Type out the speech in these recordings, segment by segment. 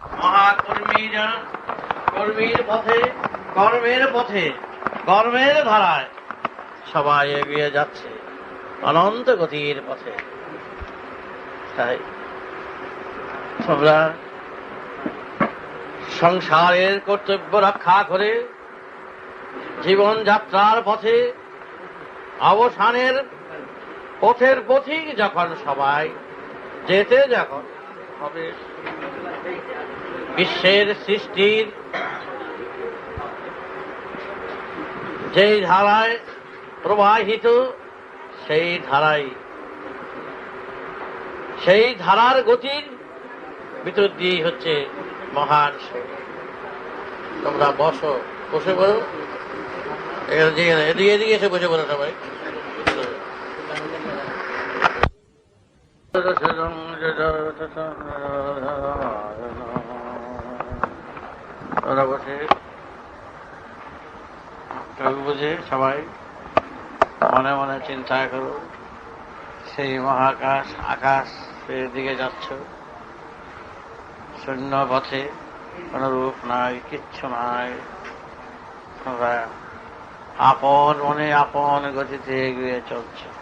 মহাকর্মীরা কর্মীর পথে, কর্মের পথে, কর্মের ধারায় সবাই এগিয়ে যাচ্ছে অনন্ত গতির পথে। তাই তোমরা সংসারের কর্তব্য রক্ষা করে জীবন যাত্রার পথে অবসানের পথের পথিক যখন সবাই যেতে যখন হবে বিশ্বের সৃষ্টির যেই ধারায় প্রবাহিত, সেই ধারাই, সেই ধারার গতির ভিতর দিয়ে হচ্ছে মহান। তোমরা বসো, বসে পড়ো এদিকে এদিকে এদিকে এসে বসে পড়ো সবাই বুঝে সবাই মনে মনে চিন্তা করো সেই মহাকাশ, আকাশ এর দিকে যাচ্ছ। শূন্য পথে কোনো রূপ নাই, কিচ্ছু নাই। আপন মনে আপন গতিতে এগিয়ে চলছে।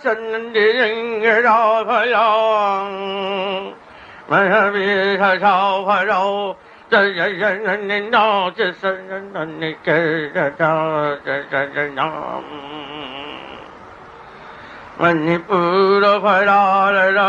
身的人儿绕啊绕，满山遍野绕啊绕，这人人人人绕，这人人人人跟着绕，这人人绕。मणिपुर फरार लो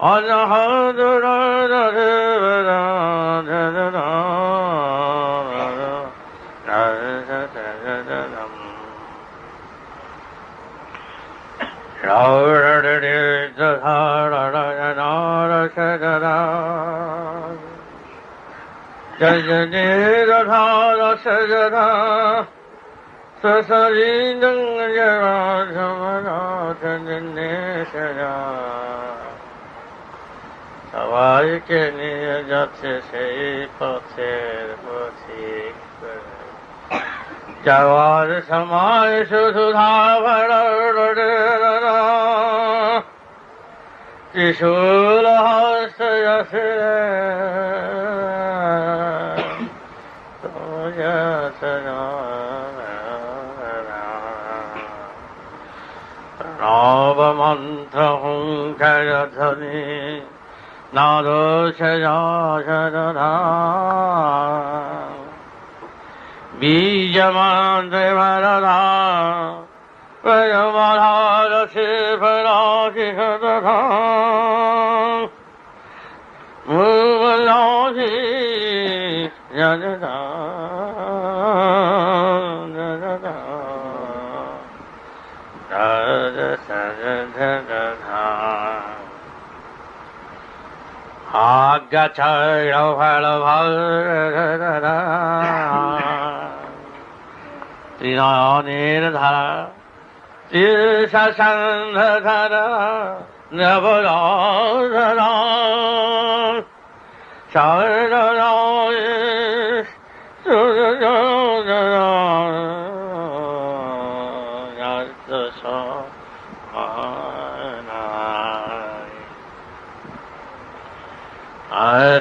أشهد أن لا Sasari Dangaja Raja Mara Tanjane Shaya সবাইকে নিয়ে যাচ্ছে সেই পথের পথিক। যাওয়ার সময় শুধু ধাবার ত্রিশূল হস্তে আসে নবমন্ত্র হুঙ্কার 那都是啥啥啥啥，比什么最怕的啥？为什么他的气氛老是这样？我们老是这样。ভর ত্রিনয়নের ধারা তীর্ষসন্ধ ধারা নবরা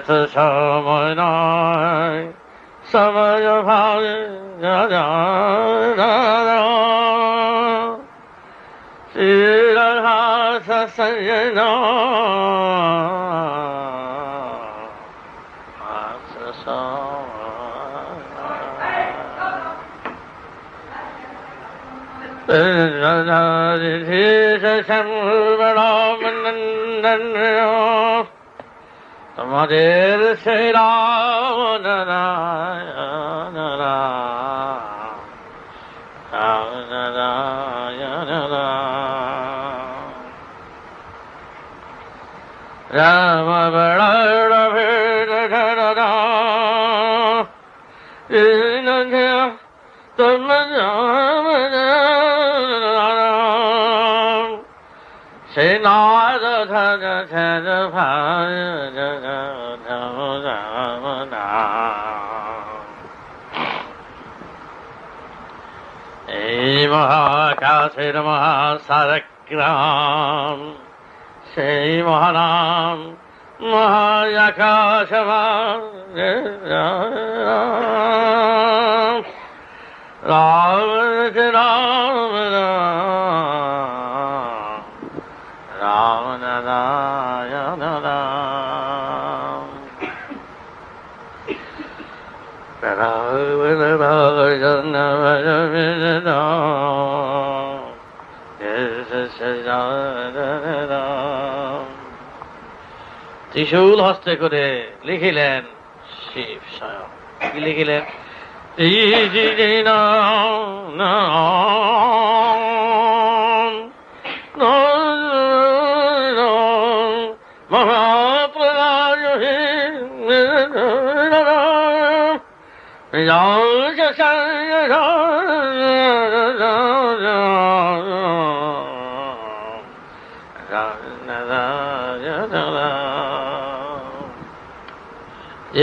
自愁莫奈，什么又跑呀呀呀！只让他他三人呐，啊，自愁。嗯，那那的提着香炉把老门门门哟。বড় ভেদ তুম রাম রাম ভাই রাম এই মহাকাশের মহাসারগ্রাম সেই মহানাম মহাকাশ রাম রাম রাম ত্রিশূল হস্তে করে লিখিলেন শিব স্বয়ং। কি লিখিলেন?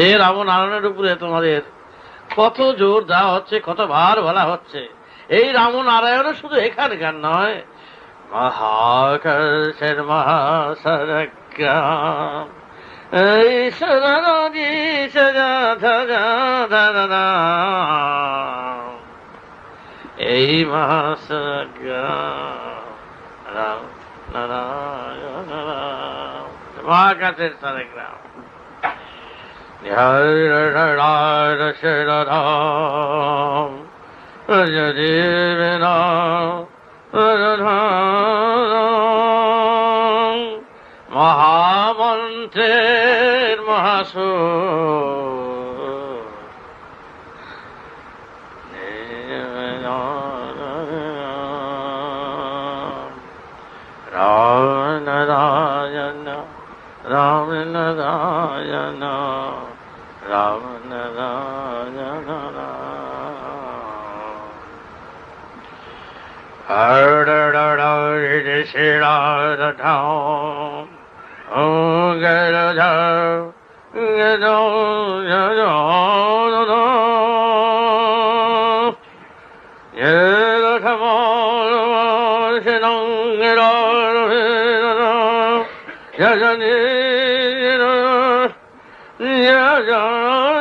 এ রামনারায়ণের উপরে তোমাদের কত জোর দেওয়া হচ্ছে, কত ভার বলা হচ্ছে। এই রামনারায়ণ শুধু এখানকার নয়, মহাকর্ষের মহাসরগ্রাম এই সরণী সজা ধরা ধরা এই মহাসরগ্রাম রাম নারায়ণ রাম মহাকাশের সরগ্রাম শরধাম দেবেন মহামন্ত্রের মহাসু রাম নারায়ণ রাম নারায়ণ রাম নারায়ণ হর শিরাধাম yeah, yeah, yeah.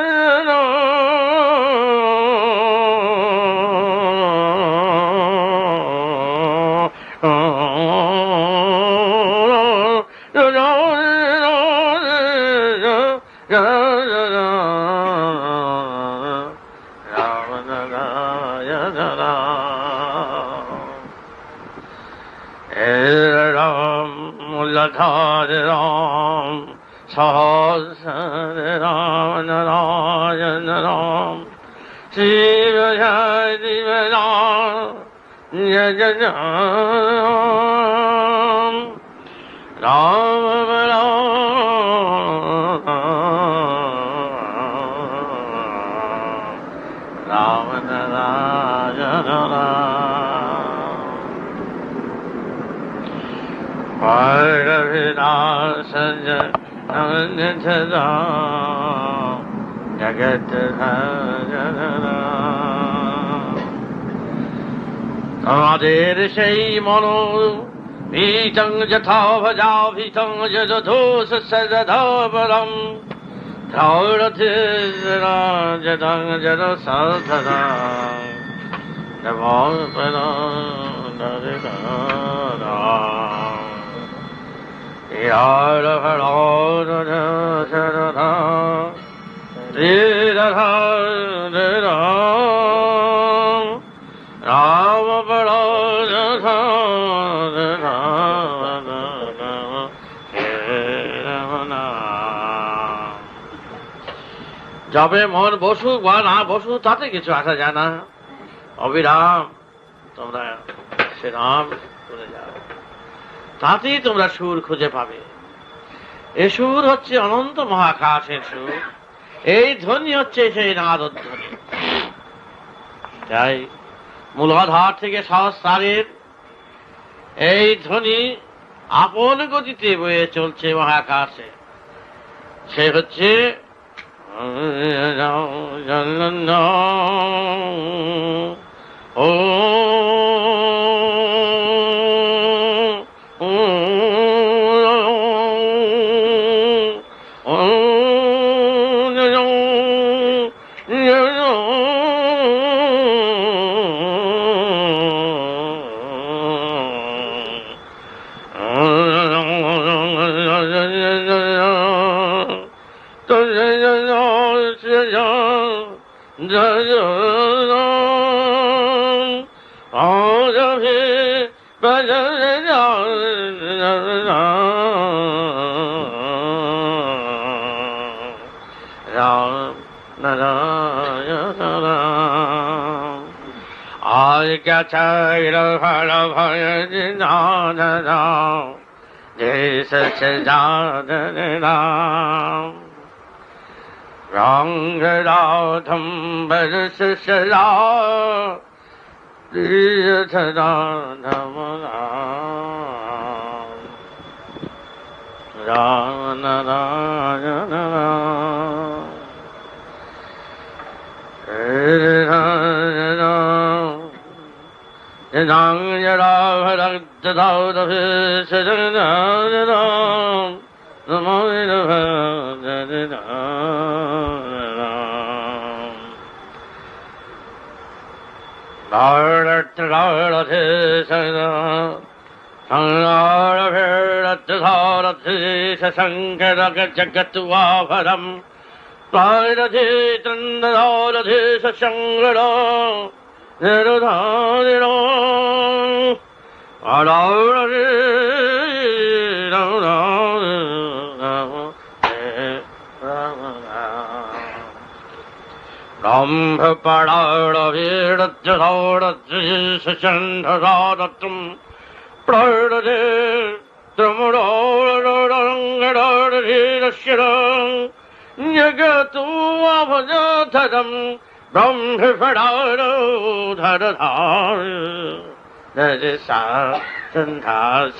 মূলধার রাম সহস্র রাম নারায়ণ রাম শিব জয় শিব রাম জয় জয় রাম রাম পারবিনাশ জগত আমাদের সেই মন ভীতং যথা ভজা ভীতং যধোষ সদধবরম ধৌরথিরাজদং জর সাধনা ইয়ার হর শরণা রাম যাবে মন বসুক বা না বসুক, তাতে কিছু আসা যায় না। অবিরাম, তোমরা সে রাম করে যাও। তাতেই তোমরা সুর খুঁজে পাবে। এ সুর হচ্ছে অনন্ত মহাকাশের সুর। এই ধ্বনি হচ্ছে সেই নাদধ্বনি তাই মূলাধার থেকে সহস্রারের এই ধ্বনি আপন গতিতে বয়ে চলছে মহাকাশে। সে হচ্ছে ও রাম আয় গেছে হর ভয় রাম দেশ রাম রঙ্গ রাধম বরস Nam சங்கரகஜகத்துவாபரம் பாரதி தந்தராரதி சசங்கரோ நிருதாதிரோ அடாரே ബ്രഹ്മപടാടവീടച്ചോടീശണ്ഠസാദത്തും പ്രണതേ ദ്രമുടോടോടീരശിരം ഞകതൂവഭജധരം ബ്രഹ്മപടാരോധരധാ സന്ധാസ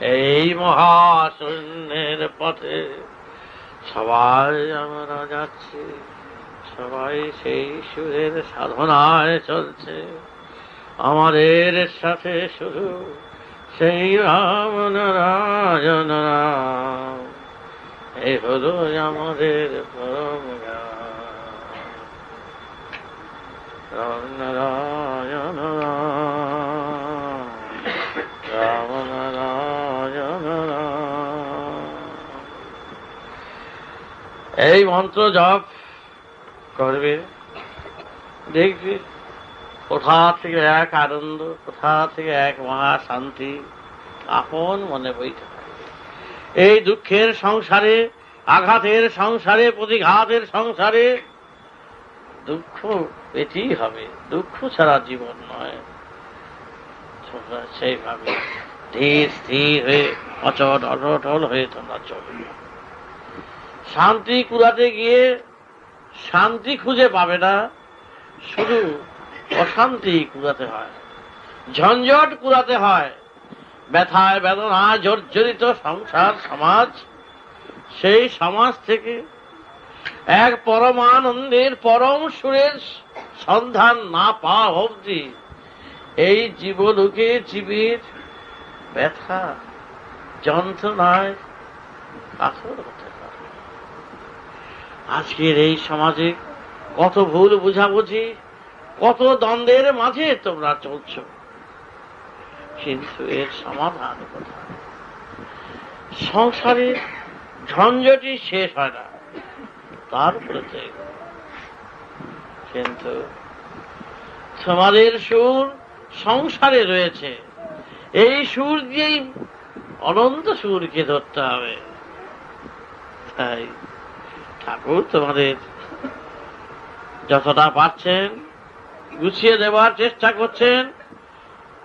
এই মহাশূন্যের পথে সবাই আমরা যাচ্ছি, সবাই সেই সুরের সাধনায় চলছে। আমাদের সাথে শুধু সেই রাম নারায়ণ রাম। এই হলো আমাদের পরম এই মন্ত্র জপ করবে দেখবে কোথা থেকে এক আনন্দ কোথা থেকে এক মহা শান্তি আপন মনে বইতে এই দুঃখের সংসারে আঘাতের সংসারে প্রতিঘাতের সংসারে দুঃখ পেতেই হবে। দুঃখ ছাড়া জীবন নয়। তোমরা সেইভাবে ধীর স্থির হয়ে অচল, অটল হয়ে তোমরা চলবে শান্তি কুড়াতে গিয়ে শান্তি খুঁজে পাবে না। শুধু অশান্তি কুড়াতে হয়। ঝঞ্ঝট কুড়াতে হয়। ব্যথায় বেদনায় জর্জরিত সংসার, সমাজ, সেই সমাজ থেকে এক পরমানন্দের পরম সুরের সন্ধান না পাওয়া অবধি এই জীবলোকে জীবের ব্যথা, যন্ত্রণায় কাতর হতে পারে। আজকের এই সমাজে কত ভুল বুঝাবুঝি, কত দ্বন্দ্বের মাঝে তোমরা চলছ। কিন্তু এর সমাধান কোথায়? সংসারে ঝঞ্ঝটি শেষ হয় না। তারপরে। তো এগোবে। কিন্তু তোমাদের সুর সংসারে রয়েছে। এই সুর দিয়েই অনন্ত সুরকে ধরতে হবে। তাই ঠাকুর তোমাদের যতটা পাচ্ছেন গুছিয়ে দেওয়ার চেষ্টা করছেন।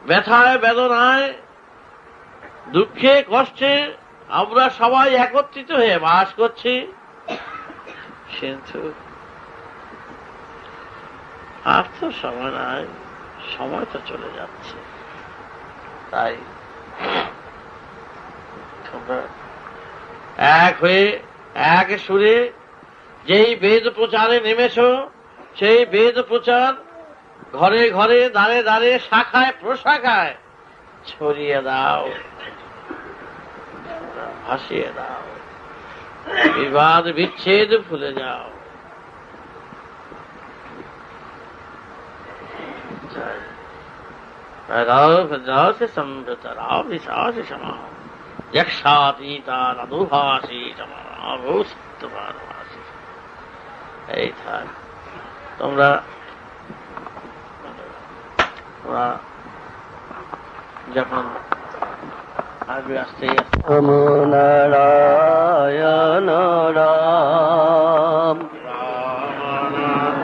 ব্যথায়, বেদনায়, দুঃখে, কষ্টে আমরা সবাই একত্রিত হয়ে বাস করছি। কিন্তু আর তো সময় নাই, সময় তো চলে যাচ্ছে। তাই তোমরা এক হয়ে, এক সুরে যেই বেদ প্রচারে নেমেছ, সেই বেদ প্রচার ঘরে ঘরে দাঁড়ে দাঁড়ে শাখায়, প্রশাখায় ছড়িয়ে দাও ভাসিয়ে দাও। বিবাদ বিচ্ছেদ ভুলে যাও রাধ সমৃত রাম বিশ্বাস সমা যক্ষাতীতা নদুভাসী সমাভূস্তভাসী এই থাক তোমরা তোমরা যখন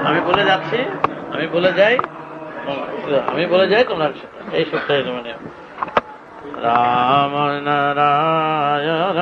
আমি বলে যাচ্ছি, আমি বলে যাই, আমি বলে যাই তোমরা এই সপ্তাহে মানে Ram Narayan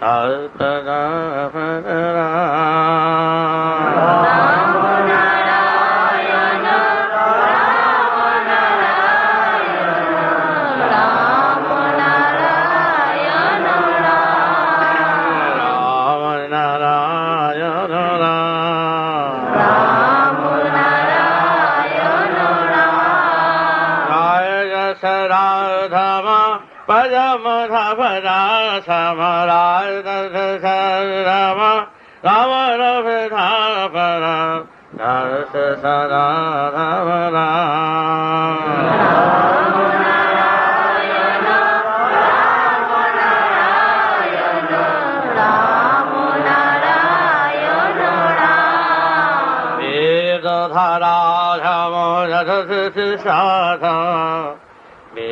da da da da ধরা সম রাম রাম রভ পর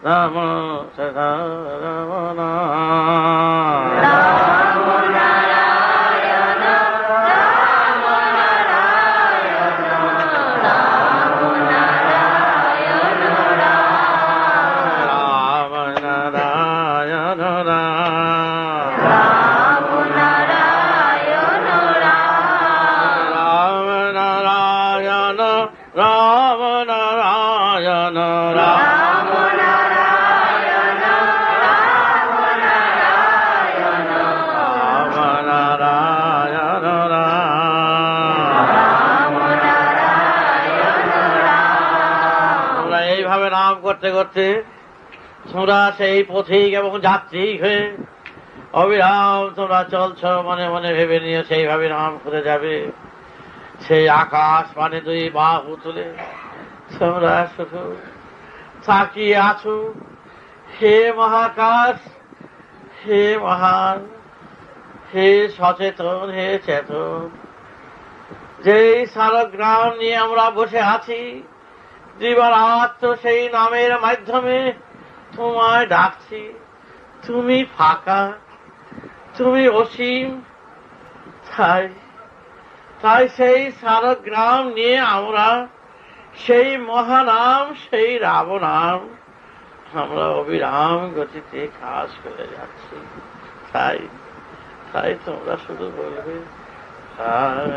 나무 제사 나무 나 করতে তোমরা সেই পথিক এবং যাত্রী হয়ে অবিরাম তোমরা চলছ, মনে মনে ভেবে নিয়ে সেইভাবে নাম করে যাবে। সেই আকাশ মানে দুই বাহু তুলে তোমরা শুধু তাকিয়ে আছো। হে মহাকাশ, হে মহান, হে সচেতন, হে চেতন। যেই সারগ্রাম নিয়ে আমরা বসে আছি দিবারাত্র সেই নামের মাধ্যমে তোমায় ডাকছি। তুমি ফাঁকা, তুমি অসীম। তাই তাই সেই সারগ্রাম নিয়ে আমরা, সেই মহানাম, সেই রাবনাম, আমরা অবিরাম গতিতে কাজ করে যাচ্ছি। তাই তাই তোমরা শুধু বলবে Ram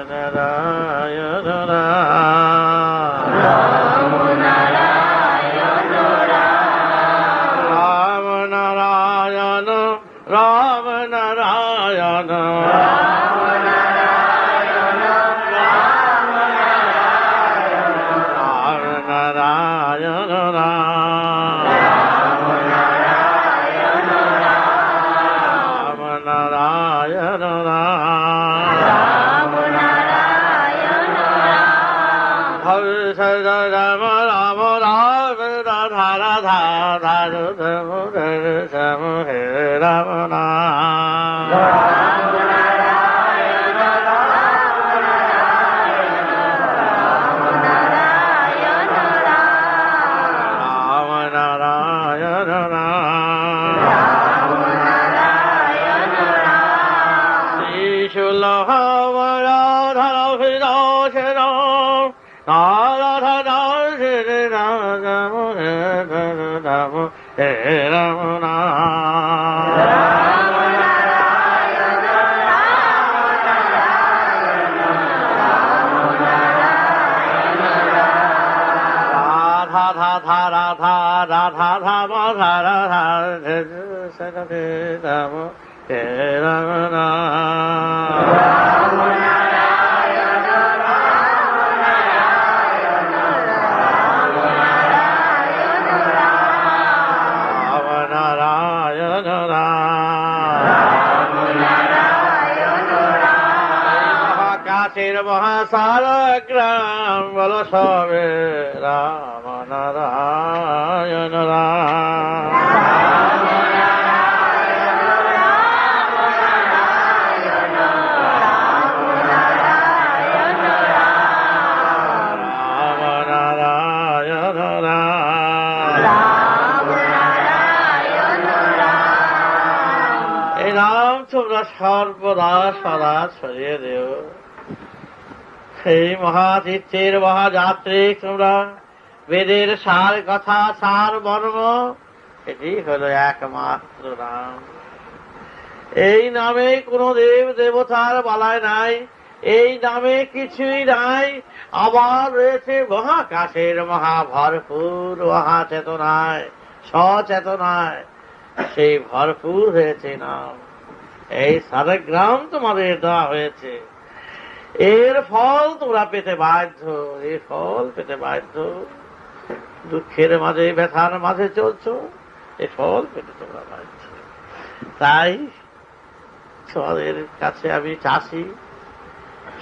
ನಾರದ মহাসার গ্রাম বল সবে রাম নারায়ণ রাম। রাম রাম সর্বদা সদা ছড়িয়ে দেও। সেই মহাতীর্থের মহাযাত্রী তোমরা, বেদের সার কথা, সার বর্ম এটি হলো একমাত্র নাম। এই নামে কোন দেব দেবতার বালায় নাই, এই নামে কিছুই নাই, আবার রয়েছে মহাকাশের মহা ভরপুর মহা চেতনায় সচেতনায়, সেই ভরপুর হয়েছে নাম। এই সারেগ্রাম তোমাদের দেওয়া হয়েছে। এর ফল তোমরা পেতে বাধ্য এই ফল পেতে বাধ্য। দুঃখের মাঝে, ব্যথার মাঝে চলছো এই ফল পেতে তোমরা বাধ্য। তাই তোমাদের কাছে আমি চাষি,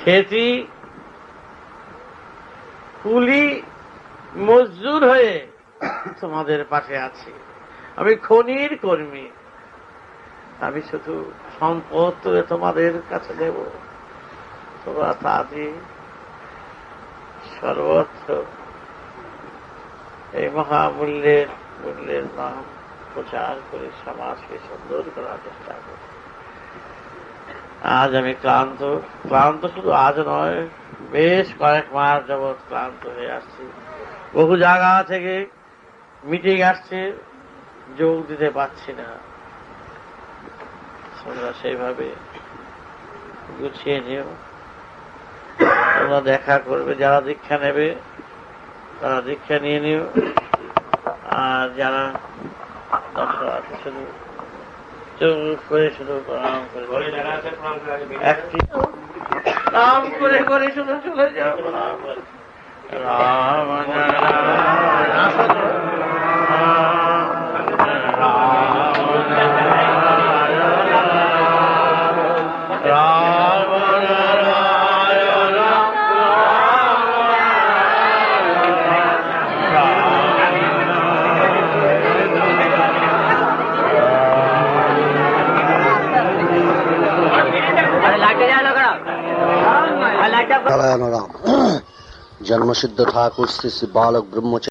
খেতি, কুলি, মজদুর হয়ে তোমাদের পাশে আছি। আমি খনির কর্মী। আমি শুধু সম্পদ তোমাদের কাছে দেব। তোমরা তা দিয়ে সর্বত্র এই মহামূল্যের, মূল্যের নাম প্রচার করে সমাজকে সুন্দর করার চেষ্টা করি আজ আমি ক্লান্ত ক্লান্ত শুধু আজ নয়, বেশ কয়েক মাস যাবৎ ক্লান্ত হয়ে আসছি। বহু জায়গা থেকে মিটিং আসছে, যোগ দিতে পারছি না। তোমরা সেইভাবে গুছিয়ে নিও। তোমরা দেখা করবে যারা দীক্ষা নেবে তারা দীক্ষা নিয়ে নিও আর যারা শুধু চুপ করে শুধু প্রণাম করে একটি নাম করে করে শুধু চলে যাও। রাম। রাম जन्म सिद्ध ठाकुर श्री बालक ब्रह्मचर्य।